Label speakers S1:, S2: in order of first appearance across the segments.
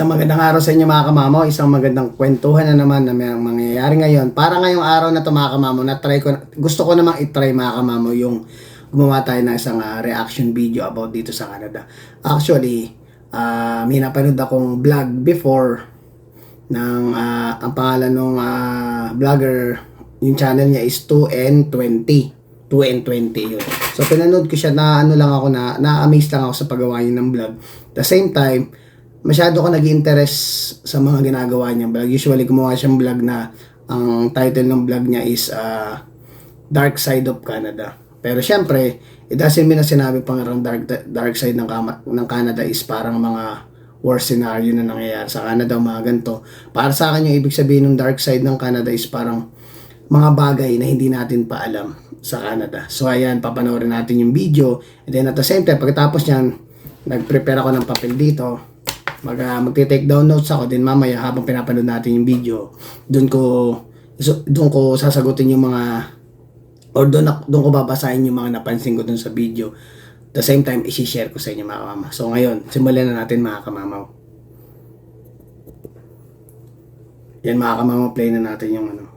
S1: Isang magandang araw sa inyo mga kamamo, isang magandang kwentuhan na naman na may mangyayari ngayon. Para ngayong araw na to mga kamamo, na try ko, gusto ko namang i-try mga kamamo yung gumawa tayo ng isang ah, reaction video about dito sa Canada. Actually, ah may napanood akong vlog before ng ah, ang pangalan ng vlogger, yung channel niya is 2N20. 2N20 yun. So, pinanood ko siya na ano lang ako na, na-amaze lang ako sa paggawa niya ng vlog. The same time, masyado ko nag interest sa mga ginagawa niyang vlog. Usually, gumawa siyang vlog na ang title ng vlog niya is uh, Dark Side of Canada. Pero syempre, it doesn't mean na sinabi pang ang dark, dark side ng, ng Canada is parang mga worst scenario na nangyayari sa Canada o mga ganito. Para sa akin, yung ibig sabihin ng dark side ng Canada is parang mga bagay na hindi natin pa alam sa Canada. So ayan, papanoorin natin yung video. And then at the same time, pagkatapos niyan, nag-prepare ako ng papel dito mag uh, magte-take down notes ako din mamaya habang pinapanood natin yung video doon ko so, doon ko sasagutin yung mga or doon doon ko babasahin yung mga napansin ko doon sa video. The same time i-share ko sa inyo mga kamama. So ngayon simulan na natin mga kamamaw yan mga kamamaw play na natin yung ano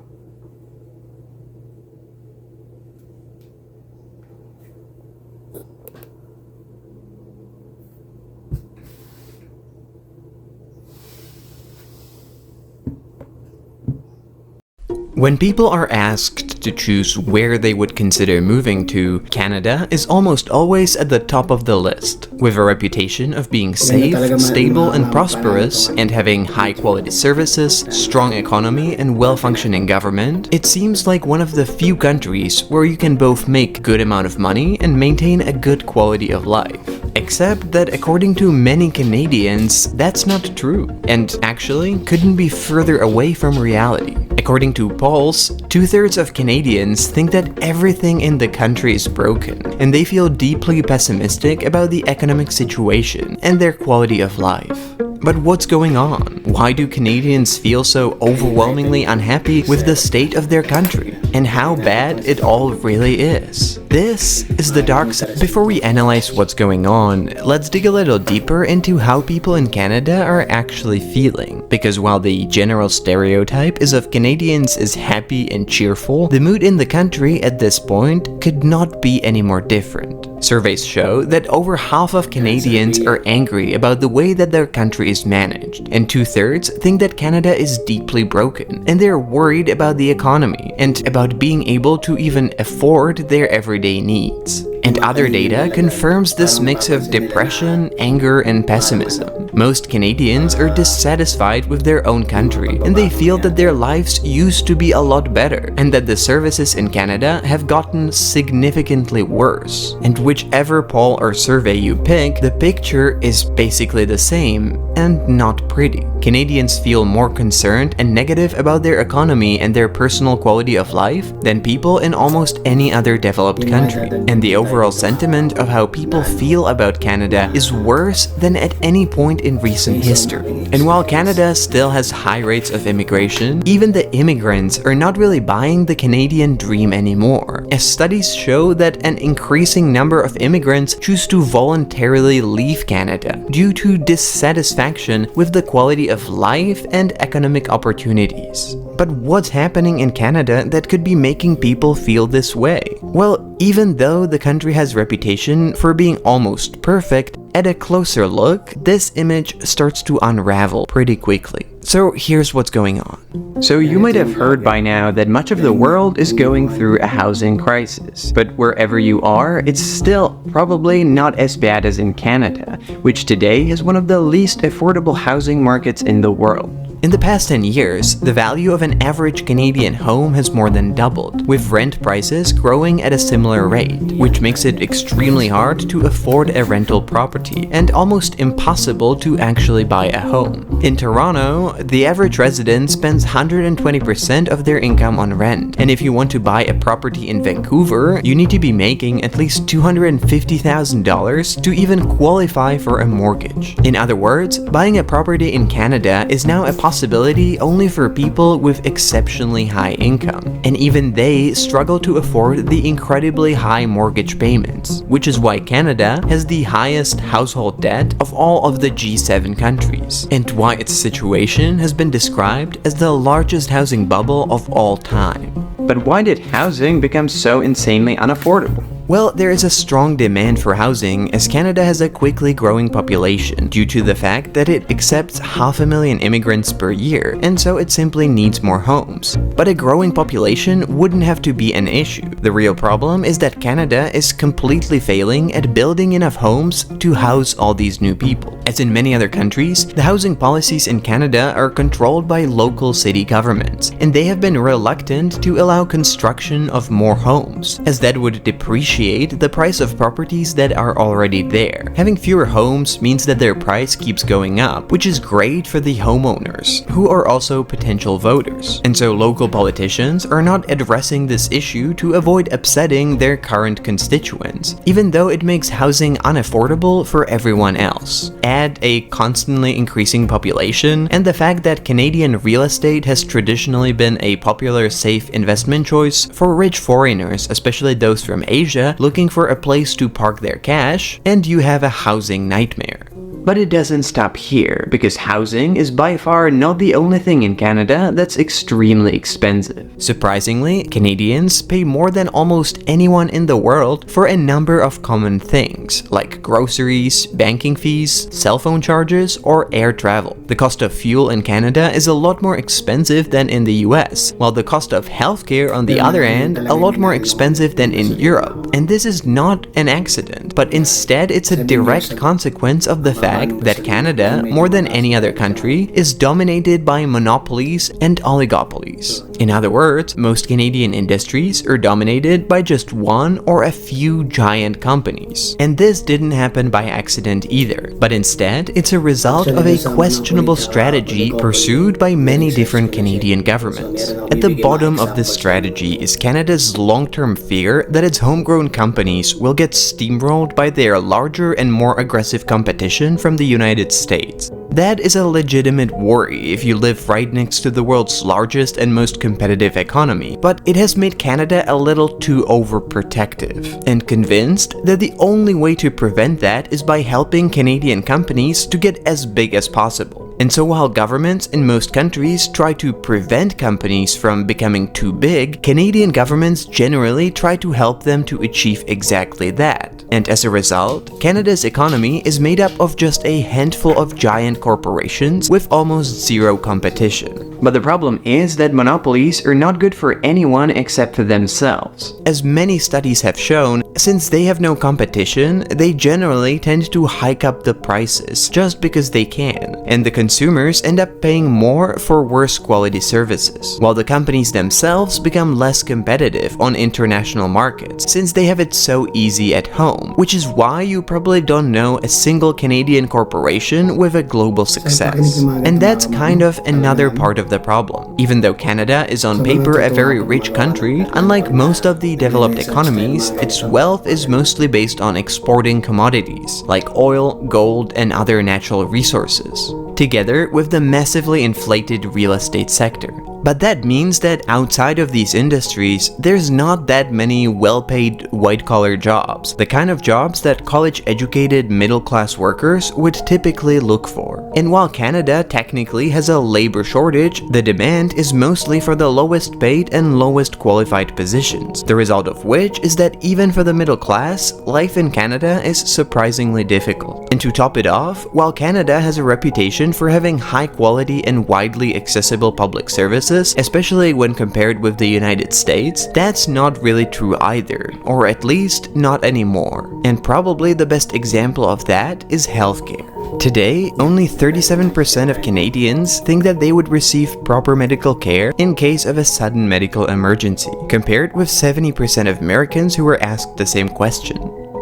S2: When people are asked to choose where they would consider moving to, Canada is almost always at the top of the list, with a reputation of being safe, stable, and prosperous, and having high quality services, strong economy, and well functioning government. It seems like one of the few countries where you can both make good amount of money and maintain a good quality of life. Except that according to many Canadians, that's not true, and actually couldn't be further away from reality. According to polls, two thirds of Canadians think that everything in the country is broken, and they feel deeply pessimistic about the economic situation and their quality of life. But what's going on? Why do Canadians feel so overwhelmingly unhappy with the state of their country? And how bad it all really is? This is the dark side. Before we analyze what's going on, let's dig a little deeper into how people in Canada are actually feeling. Because while the general stereotype is of Canadians as happy and cheerful, the mood in the country at this point could not be any more different. Surveys show that over half of Canadians are angry about the way that their country is managed, and two thirds think that Canada is deeply broken, and they're worried about the economy and about being able to even afford their everyday needs. And other data confirms this mix of depression, anger, and pessimism. Most Canadians are dissatisfied with their own country, and they feel that their lives used to be a lot better, and that the services in Canada have gotten significantly worse. And whichever poll or survey you pick, the picture is basically the same and not pretty. Canadians feel more concerned and negative about their economy and their personal quality of life than people in almost any other developed country. And the overall sentiment of how people feel about Canada is worse than at any point in recent history. And while Canada still has high rates of immigration, even the immigrants are not really buying the Canadian dream anymore, as studies show that an increasing number of immigrants choose to voluntarily leave Canada due to dissatisfaction with the quality of life and economic opportunities. But what's happening in Canada that could be making people feel this way? Well, even though the country has reputation for being almost perfect, at a closer look, this image starts to unravel pretty quickly. So here's what's going on. So you might have heard by now that much of the world is going through a housing crisis. But wherever you are, it's still probably not as bad as in Canada, which today is one of the least affordable housing markets in the world. In the past 10 years, the value of an average Canadian home has more than doubled, with rent prices growing at a similar rate, which makes it extremely hard to afford a rental property and almost impossible to actually buy a home. In Toronto, the average resident spends 120% of their income on rent, and if you want to buy a property in Vancouver, you need to be making at least $250,000 to even qualify for a mortgage. In other words, buying a property in Canada is now a possibility possibility only for people with exceptionally high income, and even they struggle to afford the incredibly high mortgage payments, which is why Canada has the highest household debt of all of the G7 countries, and why its situation has been described as the largest housing bubble of all time.
S3: But why did housing become so insanely unaffordable?
S2: Well, there is a strong demand for housing as Canada has a quickly growing population due to the fact that it accepts half a million immigrants per year, and so it simply needs more homes. But a growing population wouldn't have to be an issue. The real problem is that Canada is completely failing at building enough homes to house all these new people. As in many other countries, the housing policies in Canada are controlled by local city governments, and they have been reluctant to allow construction of more homes, as that would depreciate the price of properties that are already there. Having fewer homes means that their price keeps going up, which is great for the homeowners, who are also potential voters. And so local politicians are not addressing this issue to avoid upsetting their current constituents, even though it makes housing unaffordable for everyone else. Add a constantly increasing population, and the fact that Canadian real estate has traditionally been a popular safe investment choice for rich foreigners, especially those from Asia, looking for a place to park their cash, and you have a housing nightmare.
S3: But it doesn't stop here, because housing is by far not the only thing in Canada that's extremely expensive.
S2: Surprisingly, Canadians pay more than almost anyone in the world for a number of common things, like groceries, banking fees, cell phone charges, or air travel. The cost of fuel in Canada is a lot more expensive than in the US, while the cost of healthcare on the other hand, a lot more expensive than in Europe. And this is not an accident, but instead it's a direct consequence of the fact that Canada, more than any other country, is dominated by monopolies and oligopolies. In other words, most Canadian industries are dominated by just one or a few giant companies. And this didn't happen by accident either, but instead it's a result of a questionable strategy pursued by many different Canadian governments. At the bottom of this strategy is Canada's long-term fear that its homegrown companies will get steamrolled by their larger and more aggressive competition from the United States. That is a legitimate worry if you live right next to the world's largest and most competitive economy, but it has made Canada a little too overprotective, and convinced that the only way to prevent that is by helping Canadian companies to get as big as possible. And so while governments in most countries try to prevent companies from becoming too big, Canadian governments generally try to help them to achieve exactly that. And as a result, Canada's economy is made up of just a handful of giant corporations with almost zero competition.
S3: But the problem is that monopolies are not good for anyone except for themselves.
S2: As many studies have shown, since they have no competition, they generally tend to hike up the prices just because they can, and the consumers end up paying more for worse quality services, while the companies themselves become less competitive on international markets since they have it so easy at home, which is why you probably don't know a single Canadian corporation with a global success. And that's kind of another part of the problem. Even though Canada is on paper a very rich country, unlike most of the developed economies, its wealth is mostly based on exporting commodities like oil, gold, and other natural resources, together with the massively inflated real estate sector. But that means that outside of these industries, there's not that many well-paid white-collar jobs, the kind of jobs that college-educated middle-class workers would typically look for. And while Canada technically has a labor shortage, the demand is mostly for the lowest paid and lowest qualified positions, the result of which is that even for the middle class, life in Canada is surprisingly difficult. And to top it off, while Canada has a reputation for having high quality and widely accessible public services, especially when compared with the United States, that's not really true either, or at least not anymore. And probably the best example of that is healthcare. Today, only 37% of Canadians think that they would receive proper medical care in case of a sudden medical emergency, compared with 70% of Americans who were asked the same question.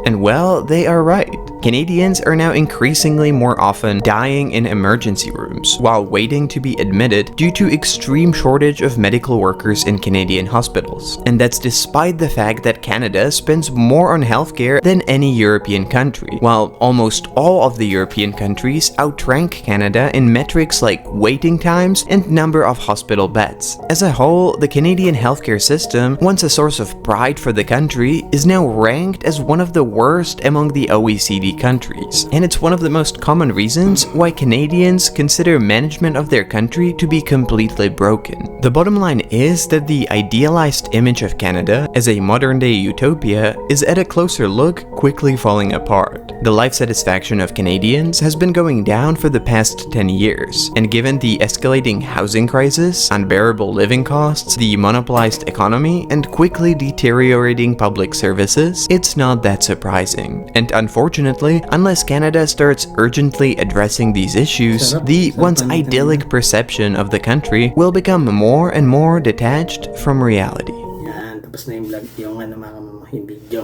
S2: And well, they are right. Canadians are now increasingly more often dying in emergency rooms while waiting to be admitted due to extreme shortage of medical workers in Canadian hospitals. And that's despite the fact that Canada spends more on healthcare than any European country, while almost all of the European countries outrank Canada in metrics like waiting times and number of hospital beds. As a whole, the Canadian healthcare system, once a source of pride for the country, is now ranked as one of the worst among the OECD countries. And it's one of the most common reasons why Canadians consider management of their country to be completely broken. The bottom line is that the idealized image of Canada as a modern day utopia is at a closer look quickly falling apart. The life satisfaction of Canadians has been going down for the past 10 years, and given the escalating housing crisis, unbearable living costs, the monopolized economy, and quickly deteriorating public services, it's not that surprising. And unfortunately, unless Canada starts urgently addressing these issues, the once idyllic perception of the country will become more and more detached from reality.
S1: Yan, tapos na yung vlog, yung ano mga kamama, video.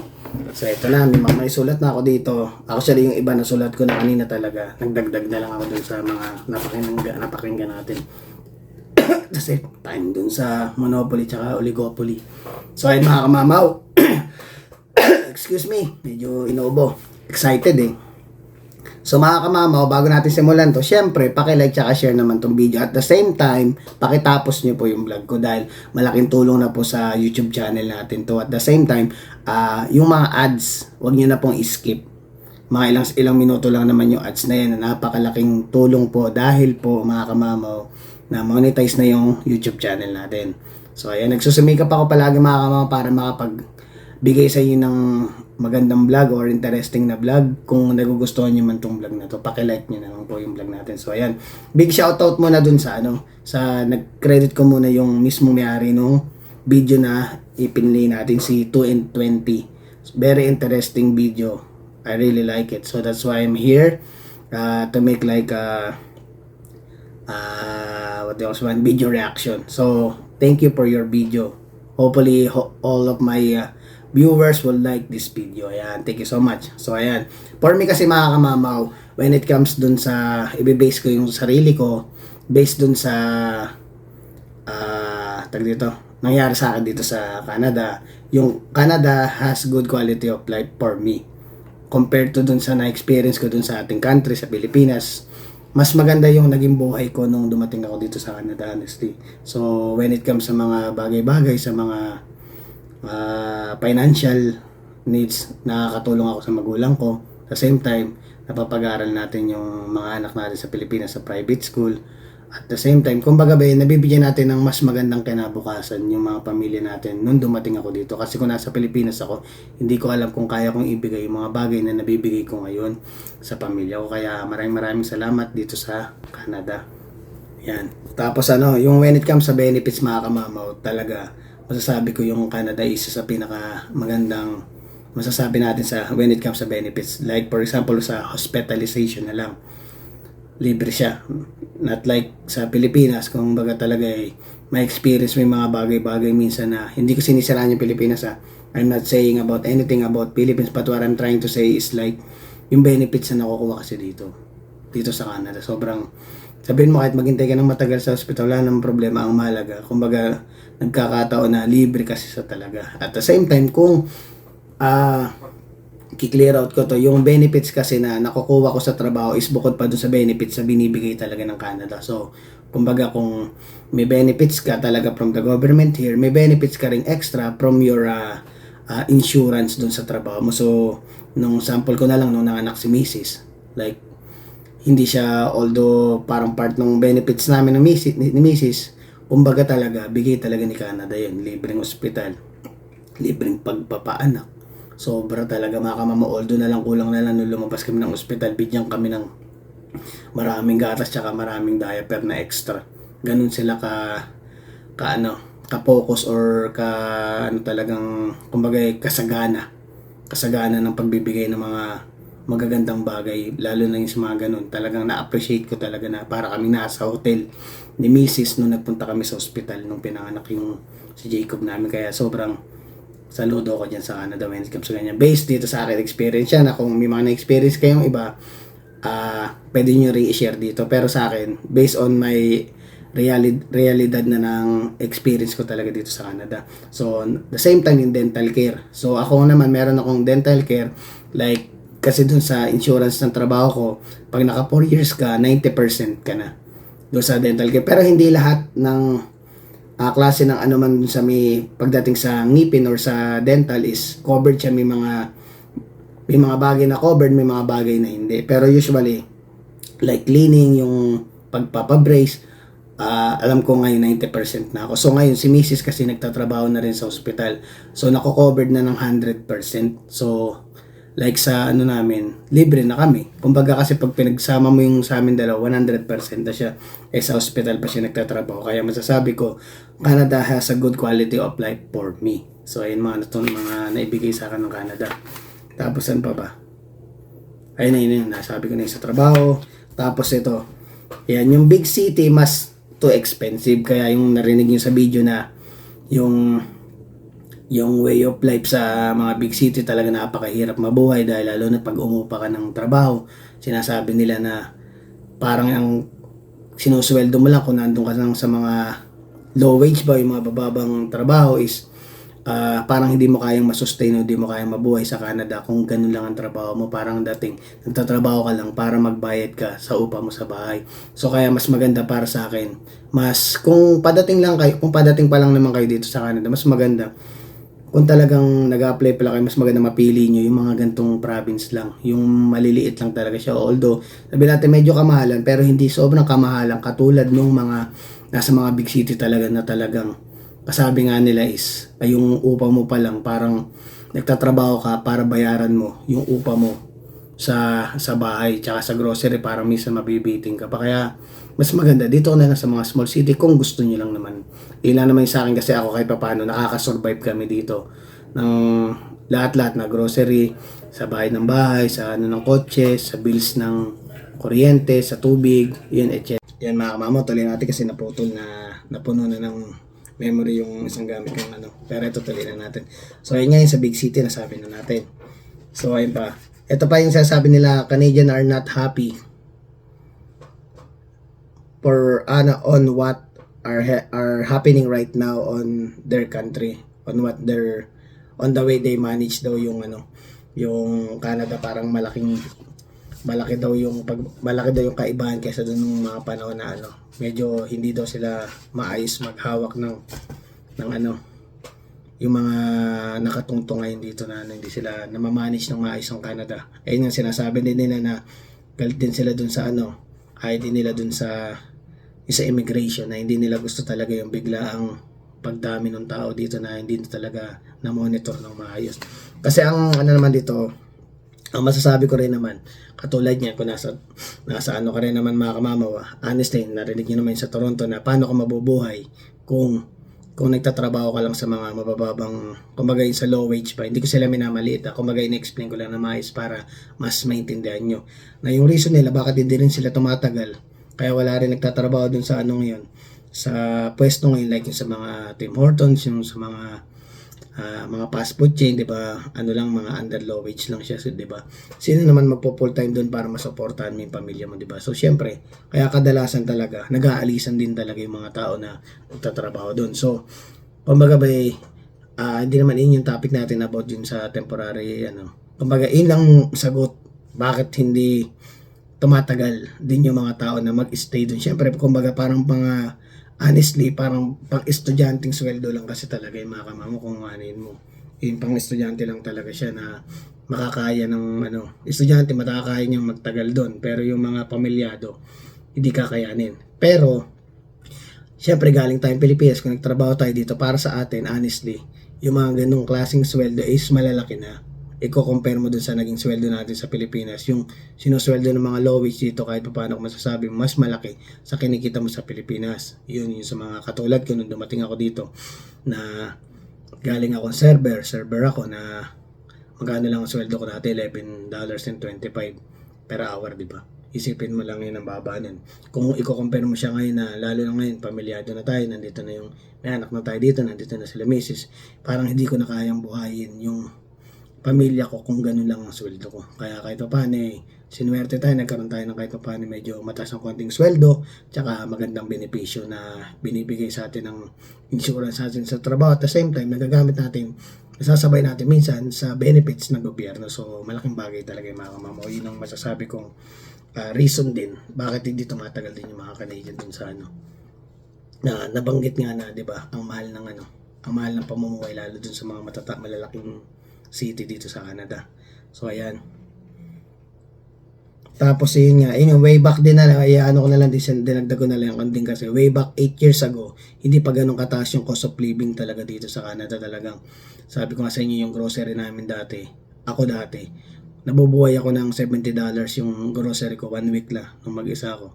S1: So ito na, may, mga- may sulat na ako dito. Actually, yung iba na sulat ko na kanina talaga. Nagdagdag na lang ako dun sa mga napakinggan, napakinggan natin. Kasi time dun sa Monopoly tsaka Oligopoly. So ayun mga kamamaw. Excuse me, medyo inuubo. Excited eh. So mga kamamaw, bago natin simulan to, syempre, paki-like tsaka share naman tong video. At the same time, pakitapos nyo po yung vlog ko dahil malaking tulong na po sa YouTube channel natin to. At the same time, ah, yung mga ads, wag nyo na pong skip. Mga ilang, ilang minuto lang naman yung ads na yan na napakalaking tulong po dahil po mga kamamaw na monetize na yung YouTube channel natin. So ayan, nagsusumikap ako palagi mga kamamaw para makapag bigay sa inyo ng magandang vlog or interesting na vlog kung nagugustuhan niyo man tong vlog na to paki-like niyo na lang po yung vlog natin. So ayan. Big shoutout muna dun sa ano sa nag-credit ko muna yung mismo may-ari nung video na ipinlay natin si 2 and 20 very interesting video. I really like it. So that's why I'm here uh, to make like a uh, what else man video reaction. So thank you for your video. Hopefully ho- all of my uh, viewers will like this video. Ayan thank you so much. So ayan. For me kasi mga kamamaw when it comes dun sa ibe-base ko yung sarili ko based dun sa ah tag dito nangyari sa akin dito sa Canada yung Canada has good quality of life for me. Compared to dun sa na-experience ko dun sa ating country, sa Pilipinas, mas maganda yung naging buhay ko nung dumating ako dito sa Canada, honestly. So, when it comes sa mga bagay-bagay, sa mga ah, financial needs, nakakatulong ako sa magulang ko. The same time, napapag-aral natin yung mga anak natin sa Pilipinas sa private school. At the same time, kumbaga ba, nabibigyan natin ng mas magandang kinabukasan yung mga pamilya natin nung dumating ako dito. Kasi kung nasa Pilipinas ako, hindi ko alam kung kaya kong ibigay yung mga bagay na nabibigay ko ngayon sa pamilya ko. Kaya maraming maraming salamat dito sa Canada. Yan. Tapos ano, yung when it comes sa benefits mga kamamaw, talaga masasabi ko yung Canada isa sa pinaka magandang masasabi natin sa when it comes sa benefits. Like for example sa hospitalization na lang libre siya. Not like sa Pilipinas, kung baga talaga ay may experience may mga bagay-bagay minsan na hindi ko sinisiraan yung Pilipinas ha. I'm not saying about anything about Philippines but what I'm trying to say is like yung benefits na nakukuha kasi dito. Dito sa Canada. Sobrang sabihin mo kahit maghintay ka ng matagal sa hospital, wala namang problema ang mahalaga. Kumbaga, nagkakataon na libre kasi sa talaga. At the same time, kung ah ki-clear out ko to, yung benefits kasi na nakukuha ko sa trabaho is bukod pa doon sa benefits na binibigay talaga ng Canada. So, kumbaga kung may benefits ka talaga from the government here, may benefits ka ring extra from your uh, uh, insurance doon sa trabaho mo. So, nung sample ko na lang nung nanganak si Mrs. Like, hindi siya, although parang part ng benefits namin ng Mrs. ni, ni Mrs. Kumbaga talaga, bigay talaga ni Canada yun. Libreng ospital, libreng pagpapaanak, sobra talaga mga kamama although na lang kulang na lang nung lumabas kami ng ospital bigyan kami ng maraming gatas tsaka maraming diaper na extra ganun sila ka ka ano ka focus or ka ano talagang kumbaga kasagana kasagana ng pagbibigay ng mga magagandang bagay lalo na yung sa mga ganun talagang na-appreciate ko talaga na para kami nasa hotel ni Mrs. nung nagpunta kami sa ospital nung pinanganak yung si Jacob namin kaya sobrang saludo ko dyan sa Canada when it comes to ganyan. Based dito sa akin experience yan, na kung may mga na-experience kayong iba, ah pwede nyo re-share dito. Pero sa akin, based on my realid realidad na ng experience ko talaga dito sa Canada. So, the same time in dental care. So, ako naman, meron akong dental care. Like, kasi dun sa insurance ng trabaho ko, pag naka 4 years ka, 90% ka na doon sa dental care. Pero hindi lahat ng ah, klase ng ano man dun sa may pagdating sa ngipin or sa dental is covered siya may mga may mga bagay na covered, may mga bagay na hindi. Pero usually, like cleaning, yung pagpapabrace, ah alam ko ngayon 90% na ako. So ngayon, si Mrs. kasi nagtatrabaho na rin sa hospital. So nako-covered na ng 100%. So, like sa ano namin, libre na kami. Kumbaga kasi pag pinagsama mo yung sa amin dalawa, 100% na siya. Eh sa hospital pa siya nagtatrabaho. Kaya masasabi ko, Canada has a good quality of life for me. So ayun mga, ito mga naibigay sa akin ng Canada. Tapos saan pa ba? Ayun na yun, yun. Nasabi ko na yun sa trabaho. Tapos ito, yan, yung big city mas too expensive. Kaya yung narinig nyo sa video na yung yung way of life sa mga big city talaga napakahirap mabuhay dahil lalo na pag umupa ka ng trabaho, sinasabi nila na parang ang sinusweldo mo lang kung nandun ka lang sa mga low wage ba, yung mga bababang trabaho is ah, parang hindi mo kayang masustain o hindi mo kayang mabuhay sa Canada kung ganun lang ang trabaho mo. Parang dating nagtatrabaho ka lang para magbayad ka sa upa mo sa bahay. So kaya mas maganda para sa akin. Mas kung padating lang kayo, kung padating pa lang naman kayo dito sa Canada, mas maganda kung talagang nag-apply pala kayo, mas maganda mapili nyo yung mga gantong province lang. Yung maliliit lang talaga siya. Although, sabi natin medyo kamahalan, pero hindi sobrang kamahalan katulad nung mga nasa mga big city talaga na talagang kasabi nga nila is ay yung upa mo pa lang parang nagtatrabaho ka para bayaran mo yung upa mo sa sa bahay tsaka sa grocery para minsan mabibiting ka pa kaya mas maganda dito na lang sa mga small city kung gusto niyo lang naman. Ilan naman yung sa akin kasi ako kahit paano nakaka-survive kami dito. Ng lahat-lahat na grocery sa bahay ng bahay sa ano ng kotse sa bills ng kuryente sa tubig yun etc yan mga kamamo tuloy natin kasi naputol na napuno na ng memory yung isang gamit ng ano. Pero ito tuloy na natin. So ayun ngayon sa big city nasabi na natin. So ayun pa. Ito pa yung sasabi nila Canadian are not happy for ano on what are ha- are happening right now on their country on what their on the way they manage daw yung ano yung Canada parang malaking malaki daw yung pag malaki daw yung kaibahan kaysa dun ng mga panahon na ano medyo hindi daw sila maayos maghawak ng ng ano yung mga nakatungtong ngayon dito na ano, hindi sila namamanage ng maayos ng Canada. Ayun yung sinasabi din nila na galit din sila dun sa ano, din nila dun sa sa immigration na hindi nila gusto talaga yung biglaang pagdami ng tao dito na hindi talaga na monitor ng maayos. Kasi ang ano naman dito, ang masasabi ko rin naman, katulad niya, kung nasa, nasa ano ka rin naman mga kamamawa, honestly, narinig niyo naman sa Toronto na paano ka mabubuhay kung kung nagtatrabaho ka lang sa mga mabababang, kumbaga sa low wage pa, hindi ko sila minamaliit. ah. Kumbaga in-explain ko lang na maayos para mas maintindihan nyo. Na yung reason nila, bakit hindi rin sila tumatagal, kaya wala rin nagtatrabaho dun sa ano ngayon, sa pwesto ngayon, like yung sa mga Tim Hortons, yung sa mga ah, mga fast food chain, 'di ba? Ano lang mga under low wage lang siya, so, 'di ba? Sino naman magpo full time doon para masuportahan mo yung pamilya mo, 'di ba? So syempre, kaya kadalasan talaga nag-aalisan din talaga yung mga tao na nagtatrabaho doon. So kumbaga ba ah, hindi naman yun yung topic natin about yun sa temporary ano. Kumbaga yun lang sagot bakit hindi tumatagal din yung mga tao na mag-stay doon. Syempre, kumbaga parang mga honestly, parang pang estudyanteng sweldo lang kasi talaga yung mga kamamo kung anin mo. Yung pang estudyante lang talaga siya na makakaya ng ano, estudyante makakaya niyang magtagal doon. Pero yung mga pamilyado, hindi kakayanin. Pero, syempre galing tayong Pilipinas, kung nagtrabaho tayo dito para sa atin, honestly, yung mga ganong klaseng sweldo is malalaki na. Iko-compare mo dun sa naging sweldo natin sa Pilipinas. Yung sinusweldo ng mga low wage dito, kahit pa paano masasabi, mas malaki sa kinikita mo sa Pilipinas. Yun yung sa mga katulad ko nung dumating ako dito na galing ako server, server ako na magkano lang ang sweldo ko dati, $11.25 per hour, di ba? isipin mo lang yun ang baba nun. Kung i-compare mo siya ngayon na, lalo na ngayon, pamilyado na tayo, nandito na yung, may anak na tayo dito, nandito na sila misis, parang hindi ko na kayang buhayin yung pamilya ko kung ganun lang ang sweldo ko. Kaya kahit pa paano eh, sinuwerte tayo, nagkaroon tayo ng kahit pa paano medyo mataas ng konting sweldo, tsaka magandang benepisyo na binibigay sa atin ng insurance sa atin sa trabaho. At the same time, nagagamit natin, nasasabay natin minsan sa benefits ng gobyerno. So, malaking bagay talaga yung mga kamamo. Yun ang masasabi kong ah, reason din bakit hindi tumatagal din yung mga Canadian dun sa ano na nabanggit nga na 'di ba ang mahal ng ano ang mahal ng pamumuhay lalo dun sa mga matata malalaking city dito sa Canada so ayan tapos yun nga, yun way back din na lang, ay ano ko na lang, din, dinagdag ko na lang din kasi way back 8 years ago, hindi pa ganun kataas yung cost of living talaga dito sa Canada talagang. Sabi ko nga sa inyo yung grocery namin dati, ako dati, nabubuhay ako ng $70 yung grocery ko one week la nung mag-isa ako.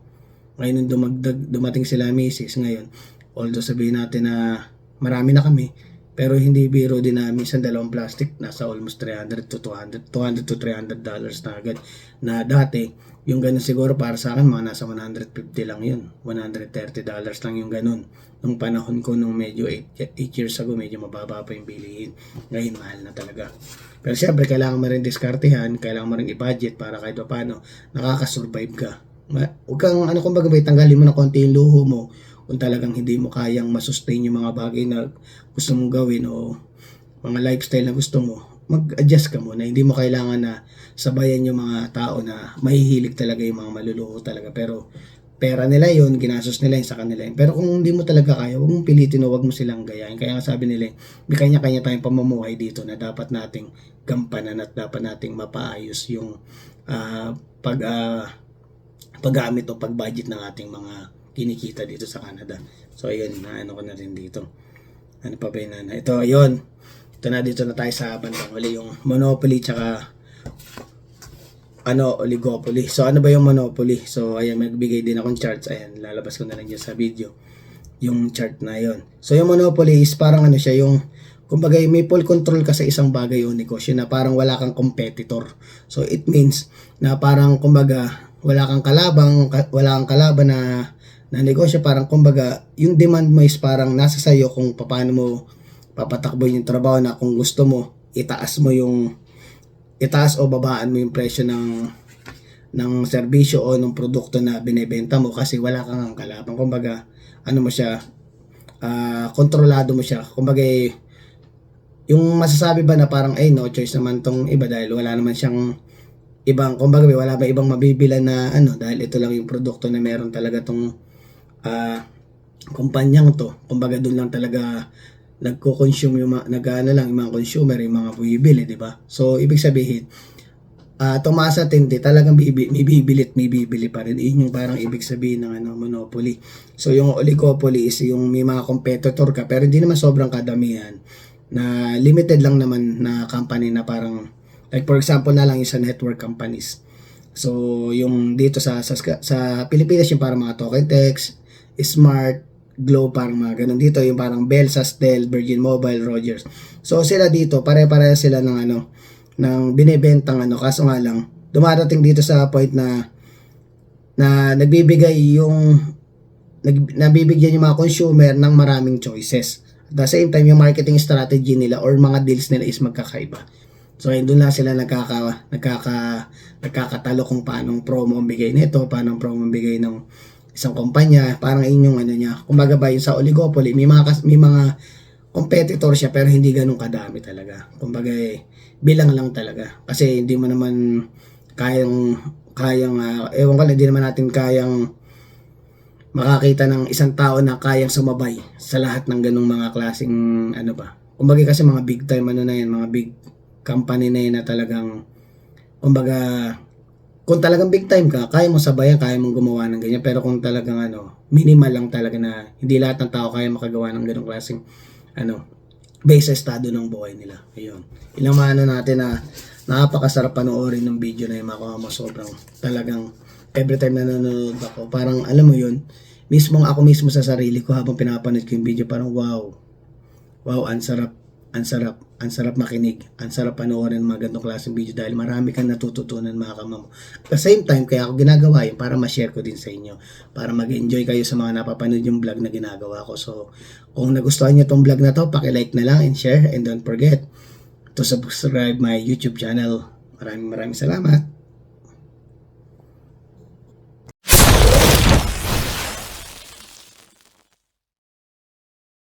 S1: Ngayon nung dumagdag, dumating sila misis ngayon, although sabihin natin na marami na kami, pero hindi biro din na minsan dalawang plastic nasa almost 300 to 200 200 to 300 dollars na agad. Na dati yung ganun siguro para sa akin mga nasa 150 lang yun. 130 dollars lang yung ganun. Nung panahon ko nung medyo 8, years ago medyo mababa pa yung bilihin. Ngayon mahal na talaga. Pero syempre kailangan mo rin diskartehan kailangan mo rin i-budget para kahit pa paano nakakasurvive ka huwag kang ano kumbaga may tanggalin mo na konti yung luho mo kung talagang hindi mo kayang masustain yung mga bagay na gusto mong gawin o mga lifestyle na gusto mo, mag-adjust ka muna. Hindi mo kailangan na sabayan yung mga tao na mahihilig talaga yung mga maluluho talaga. Pero pera nila yon ginastos nila yun sa kanila yun. Pero kung hindi mo talaga kaya, huwag mong pilitin o huwag mo silang gayahin. Kaya nga sabi nila, may kanya-kanya tayong pamumuhay dito na dapat nating gampanan at dapat nating mapaayos yung ah, pag ah, paggamit o pag-budget ng ating mga kinikita dito sa Canada. So, ayun, na ano ko na rin dito. Ano pa ba yun? Ano? Ito, ayun. Ito na, dito na tayo sa bandang uli. Yung Monopoly tsaka ano, oligopoly. So, ano ba yung monopoly? So, ayan, magbigay din akong charts. Ayan, lalabas ko na lang dyan sa video. Yung chart na yon. So, yung monopoly is parang ano siya, yung kumbaga may full control ka sa isang bagay o negosyo na parang wala kang competitor. So, it means na parang kumbaga wala kang kalabang, ka- wala kang kalaban na na negosyo parang kumbaga yung demand mo is parang nasa sayo kung paano mo papatakbo yung trabaho na kung gusto mo itaas mo yung itaas o babaan mo yung presyo ng ng serbisyo o ng produkto na binebenta mo kasi wala kang kalabang kumbaga ano mo siya ah, kontrolado mo siya. Kumbaga eh, yung masasabi ba na parang ay no choice naman tong iba dahil wala naman siyang ibang kumbaga may wala ba ibang mabibilan na ano dahil ito lang yung produkto na meron talaga tong ah kumpanyang to. Kumbaga doon lang talaga nagko-consume yung mga lang yung mga consumer yung mga bumibili di ba? So ibig sabihin ah tumaas at hindi talagang bibi, may bibili at may bibili pa rin. Yun yung parang ibig sabihin ng ano monopoly. So yung oligopoly is yung may mga competitor ka pero hindi naman sobrang kadamihan na limited lang naman na company na parang like for example na lang isa network companies so yung dito sa sa, sa Pilipinas yung parang mga token smart Globe parang mga ganun dito yung parang Bell, Sastel, Virgin Mobile, Rogers so sila dito pare-pareho sila ng ano ng binebentang ano kaso nga lang dumarating dito sa point na na nagbibigay yung nag, nabibigyan yung mga consumer ng maraming choices. At the same time, yung marketing strategy nila or mga deals nila is magkakaiba. So, ayun, doon lang sila nagkaka, nagkaka, nagkakatalo kung paano promo ang bigay nito, paano promo ang bigay ng isang kumpanya, parang yun yung ano niya. Kumbaga ba yung sa oligopoly, may mga, may mga competitor siya pero hindi ganun kadami talaga. Kumbaga eh, bilang lang talaga. Kasi hindi mo naman kayang, kayang, ah, ewan ko lang, hindi naman natin kayang makakita ng isang tao na kayang sumabay sa lahat ng ganung mga klaseng ano ba. Kumbaga kasi mga big time ano na yan, mga big company na yan na talagang kumbaga kung talagang big time ka, kaya mo sabayan, kaya mong gumawa ng ganyan. Pero kung talagang ano, minimal lang talaga na hindi lahat ng tao kaya makagawa ng ganong klaseng ano, base sa estado ng buhay nila. Ayun. Ilang maano natin na napakasarap panoorin ng video na yung mga mo sobrang talagang every time na nanonood ako, parang alam mo yun, mismo ako mismo sa sarili ko habang pinapanood ko yung video, parang wow, wow, ang sarap ang sarap, ang sarap makinig, ang sarap panoorin ng mga ganitong klaseng video dahil marami kang natututunan mga kamamo. At the same time, kaya ako ginagawa yun para ma-share ko din sa inyo, para mag-enjoy kayo sa mga napapanood yung vlog na ginagawa ko. So, kung nagustuhan nyo tong vlog na to, paki-like na lang and share and don't forget to subscribe my YouTube channel. Maraming maraming salamat.